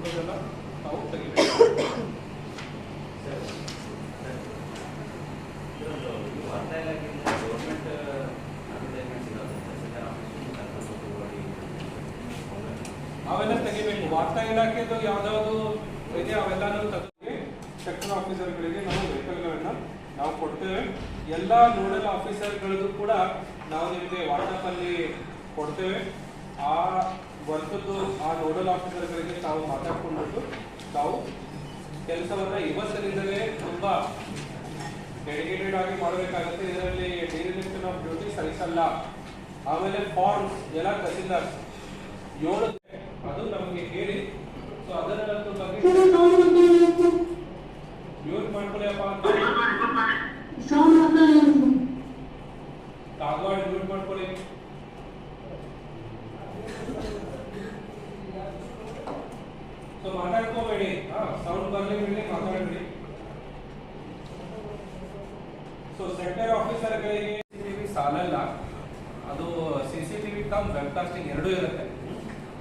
ಫೋಟೋದೆಲ್ಲ ನಾವು ತೆಗಿಬೇಕು ಅವೆಲ್ಲ ತೆಗಿಬೇಕು. ವಾರ್ತಾ ಇಲಾಖೆದು ಯಾವ್ದಾದ್ರು ಇದೆ, ಅವೆಲ್ಲನೂ ತೆಗೆದು ಸೆಕ್ಷನ್ ಆಫೀಸರ್ಗಳಿಗೆ ನಾವು ವೆಹಿಕಲ್ಗಳನ್ನ ನಾವು ಕೊಡ್ತೇವೆ. ಎಲ್ಲ ನೋಡಲ್ ಆಫೀಸರ್ಗಳಿಗೂ ಕೂಡ ನಾವು ನಿಮಗೆ ವಾಟ್ಸಪ್ ಅಲ್ಲಿ ಕೊಡ್ತೇವೆ. ಆ ವರ್ಗದ್ದು ಆ ನೋಡಲ್ ಆಫೀಸರ್ಗಳಿಗೆ ತಾವು ಮಾತಾಡ್ಕೊಂಡ್ಬಿಟ್ಟು ತಾವು ಕೆಲಸವನ್ನ ಇವತ್ತರಿಂದಲೇ ತುಂಬಾ ಡೆಡಿಕೇಟೆಡ್ ಆಗಿ ಮಾಡಬೇಕಾಗುತ್ತೆ. ಇದರಲ್ಲಿ ಡಿಲಿಮಿಷನ್ ಆಫ್ ಡ್ಯೂಟಿ ಸರಿಸಲ್ಲ. ಆಮೇಲೆ ಫಾರ್ಮ್ಸ್ ಎಲ್ಲ ತಹಸೀಲ್ದಾರ್ ಏಳು ಅದು ನಮಗೆ ಹೇಳಿ ಸೊ ಅದರ ಬಗ್ಗೆ ಮ್ಯೂಟ್ ಮಾಡ್ಕೊಳ್ಳಿಯಪ್ಪ ಅಂತ ಕಾಗವಾಡ ಮ್ಯೂಟ್ ಮಾಡ್ಕೊಳ್ಳಿ ಸೊ ಮಾತಾಡ್ಕೋಬೇಡಿ. ಸೌಂಡ್ ಬರಲಿ ಬಿಡಲಿ ಮಾತಾಡಬೇಡಿ. ಸೊ ಸೆಕ್ಟರ್ ಆಫೀಸರ್ಗಳಿಗೆ ಟಿವಿ ಸಾಲಲ್ಲ. ಅದು C C TV cum webcasting ಎರಡೂ ಇರುತ್ತೆ.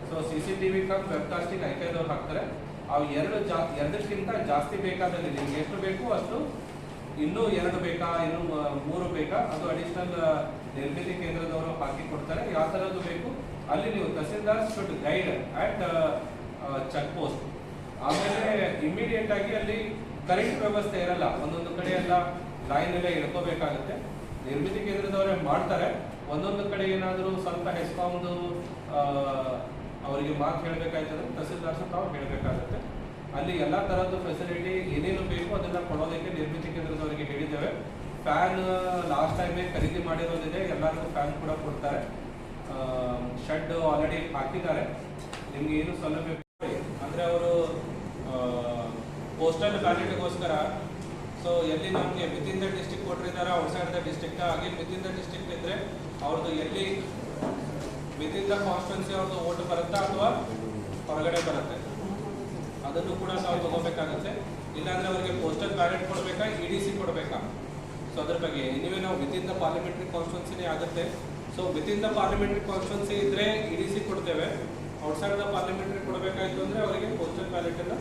So C C TV cum webcasting ಐಕೈದವ್ರು ಹಾಕ್ತಾರೆ. ಅವು ಎರಡು ಜಾ, ಎರಡಕ್ಕಿಂತ ಜಾಸ್ತಿ ಬೇಕಾದಲ್ಲಿ ನಿಮ್ಗೆ ಎಷ್ಟು ಬೇಕು ಅಷ್ಟು ಇನ್ನೂ ಎರಡು ಬೇಕಾ, ಇನ್ನು ಮೂರು ಬೇಕಾ, ಅದು ಅಡಿಷನಲ್ ನಿರ್ಮಿತಿ ಕೇಂದ್ರದವರು ಹಾಕಿ ಕೊಡ್ತಾರೆ. ಯಾವ ಥರದ್ದು ಬೇಕು? ಅಲ್ಲಿ ನೀವು tahsildar should guide at check post ಆಮೇಲೆ ಇಮಿಡಿಯೇಟ್ ಆಗಿ ಅಲ್ಲಿ ಕರೆಂಟ್ ವ್ಯವಸ್ಥೆ ಇರಲ್ಲ. ಒಂದೊಂದು ಕಡೆ ಎಲ್ಲ ಲೈನ್ ಎಲ್ಲ ಇಳ್ಕೋಬೇಕಾಗುತ್ತೆ. ನಿರ್ಮಿತಿ ಕೇಂದ್ರದವರೇ ಮಾಡ್ತಾರೆ. ಒಂದೊಂದು ಕಡೆ ಏನಾದರೂ ಸ್ವಲ್ಪ ಹೆಸ್ಕಾಮ್ದು ಅವರಿಗೆ ಮಾತು ಹೇಳಬೇಕಾಯ್ತಂದ್ರೆ ತಹಸೀಲ್ದಾರ್ಸ್ ತಾವು ಹೇಳಬೇಕಾಗುತ್ತೆ. ಅಲ್ಲಿ ಎಲ್ಲ ಥರದ್ದು ಫೆಸಿಲಿಟಿ ಏನೇನು ಬೇಕು ಅದನ್ನ ಕೊಡೋದಕ್ಕೆ ನಿರ್ಮಿತಿ ಕೇಂದ್ರದವರಿಗೆ ಹೇಳಿದ್ದೇವೆ. ಫ್ಯಾನ್ ಲಾಸ್ಟ್ ಟೈಮೇ ಖರೀದಿ ಮಾಡಿರೋದಿದೆ. ಎಲ್ಲರಿಗೂ ಫ್ಯಾನ್ ಕೂಡ ಕೊಡ್ತಾರೆ. ಶೆಡ್ ಆಲ್ರೆಡಿ ಹಾಕಿದ್ದಾರೆ. ನಿಮ್ಗೆ ಏನು ಸೌಲಭ್ಯ ಪೋಸ್ಟಲ್ ಬ್ಯಾಲೆಟ್ಗೋಸ್ಕರ ಸೊ ಎಲ್ಲಿ ನಮಗೆ ವಿತಿನ್ ದ ಡಿಸ್ಟಿಕ್ ಕೊಟ್ಟಿದ್ದಾರೆ ಔಟ್ಸೈಡ್ ದ ಡಿಸ್ಟಿಕ್ಟ ಹಾಗೆ ವಿತಿನ್ ದ ಡಿಸ್ಟಿಕ್ ಇದ್ರೆ ಅವ್ರದ್ದು ಎಲ್ಲಿ ವಿತಿನ್ ದ ಕಾನ್ಸ್ಟಿಟ್ಯೂನ್ಸಿ ಅವ್ರದ್ದು ಓಟ್ ಬರುತ್ತಾ ಅಥವಾ ಹೊರಗಡೆ ಬರುತ್ತೆ. ಅದನ್ನು ಕೂಡ ನಾವು ತಗೋಬೇಕಾಗುತ್ತೆ. ಇಲ್ಲಾಂದ್ರೆ ಅವರಿಗೆ ಪೋಸ್ಟಲ್ ಬ್ಯಾಲೆಟ್ ಕೊಡಬೇಕಾ ಇ ಡಿ ಸಿ ಕೊಡಬೇಕಾ? ಸೊ ಅದ್ರ ಬಗ್ಗೆ ಎನಿವೆ ನಾವು ವಿತಿನ್ ದ ಪಾರ್ಲಿಮೆಂಟ್ರಿ ಕಾನ್ಸ್ಟಿಟ್ಯೂನ್ಸಿನೇ ಆಗುತ್ತೆ. So within the parliamentary constituency ಇದ್ರೆ ಇ ಡಿ ಸಿ ಕೊಡ್ತೇವೆ. ಔಟ್ಸೈಡ್ ದ ಪಾರ್ಲಿಮೆಂಟ್ರಿ ಕೊಡಬೇಕಾಯಿತು ಅಂದ್ರೆ ಅವರಿಗೆ ಪೋಸ್ಟಲ್ ಬ್ಯಾಲೆಟ್ ಅನ್ನ